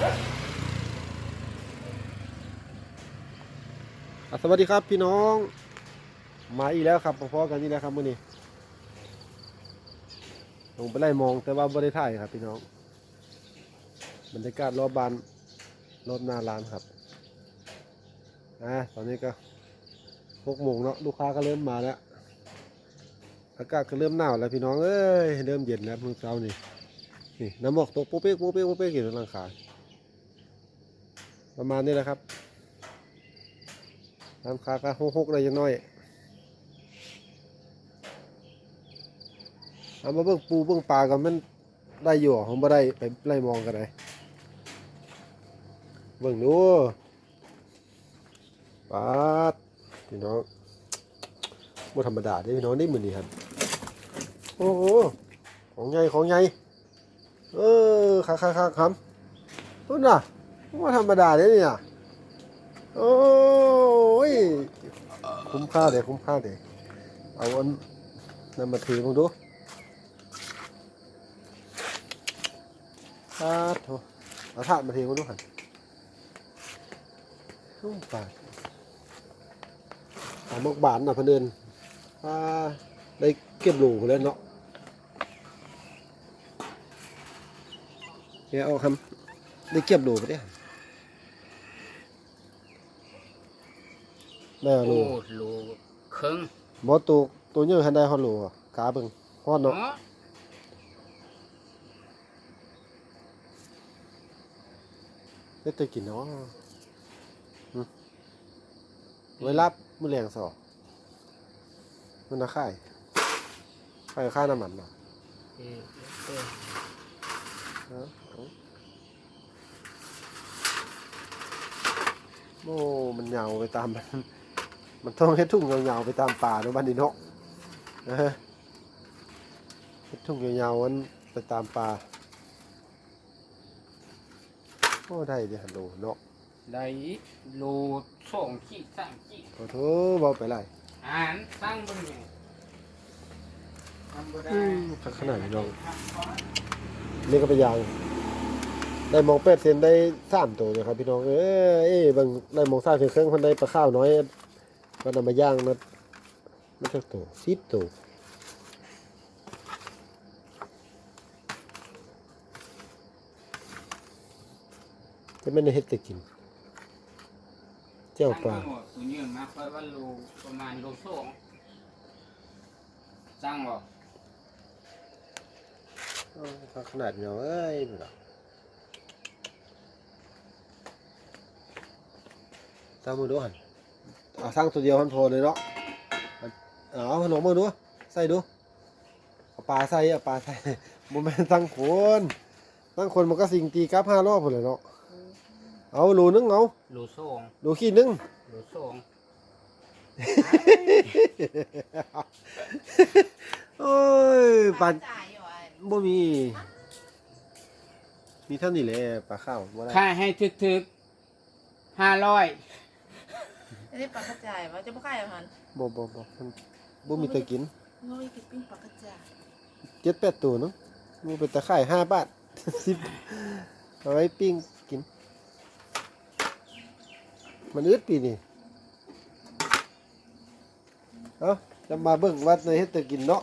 สวัสดีครับพี่น้อง มาอีกแล้วครับพอๆกันนี่แหละครับมื้อนี้ลงไปไล่มองแต่ว่าบ่ได้ถ่ายครับพี่น้องบรรยากาศรอบบานรอบหน้าร้านครับอะตอนนี้ก็หกโมงเนาะลูกค้าก็เริ่มมาแล้วอากาศก็เริ่มหนาวแล้วพี่น้องเอ้ยเริ่มเย็นแล้วมื้อเช้านี่นี่น้ำหมอกตกโป๊ะเป๊กโป๊ะเป๊กโป๊ะเป๊กอยู่ในหลังคา ประมาณนี้แหละครับน้ำคาก็หกหกเลยยังน้อยเอามาเบิ่งปูเบิ่งปลากันมันได้อยู่ผมบ่ได้ไปไล่มองกันเลยเบิ่งดูปาดพี่น้องบ่ธรรมดาเด้พี่น้องได้มือนี้ครับโอ้โหของใหญ่ของใหญ่เออคักคักคักครับต้นน่ะ บ่ธรรมดาเด้เนี่ย โอ้ย คุ้มค่าเดี๋ยวคุ้มค่าเดี๋ยวเอาอันนั่นมาถือมึงดูปาดโถเอาถาดมาถือมึงดูหันทุ่งปาดเอามกบานน่ะพนเดินอ่าได้เก็บหลูเลยเนาะเดี๋ยวเอาคำได้เก็บหลูไปเนี่ย ได้เอาหลูโอ้โลครึ่งบ่ตัวตัวเยอะหันได้ฮอดโหลอะกาเบิ่งฮอดเนาะ เนาะเฮ็ดแต่กินเนาะหึไว้รับมื้อแรงสอมันน่ะขายขายค่าน้ำมันเนาะเออเออเอาเอาโอ้มันยาวไปตามมัน มันต้องเฮ็ดทุ่งยาวๆไปตามป่าเนาะบ้านนี้เนาะเออเฮ็ดทุ่งยาวๆมันไปตามป่าโอ้ได้เด้อฮัลโหลเนาะได้โลสองขีดสามขีดขอโทษเบาไปไรอ่านตั้งเบนเนี่ยทำบ่ได้อืมขนาดนี้น้องนี่ก็ไปนยาง ได้มองเป็ดเซนได้สามตัวเลยครับพี่น้อง เอ้ยเอ้ยบางได้มองซ่าเครื่องคนได้ปลาข้าวน้อย ก็นำมาย่างนะไม่ใช่ตัวสิบตัวจะไม่ได้เฮ็ดแต่กิน เจ้าปลาตั้งมหมดตัวยืนมาค่อยว่าโลประมาณโลสองตั้งบ่เอาขนาดเนาะเอ้ยนี่ล่ะสร้างมือดูหัน เอาสร้างตัวเดียวหันพอเลยเนาะเอาขนมมือดู ใส่ดูเอาปลาใส่เอาปลาใส่โมเมนต์ตั้งคนตั้งคนมันก็สิงตีกลับห้ารอบหมดเลยเนาะเอาโลนึงเอาโลสองโลขีดนึงโลสองโอ้ยปลาจ่ายอยู่ไอ้บ่มี มีเท่านี้แหละปลาข้าวบ่ได้ค่าให้ถึกๆห้าร้อย อันนี้ปลากระจายว่าจะบ่ขายอาหารบ่บ่บ่มันบ่มีแต่กินงอยกินปิ้งปลากระจายเจ็ดแปดตัวเนาะมันเป็นตะไคร่ห้าบาทสิบเอาไว้ปิ้งกิน มันอึดปีนี่เอาจะมาเบิ่งวัดในเฮ็ดแต่กินเนาะ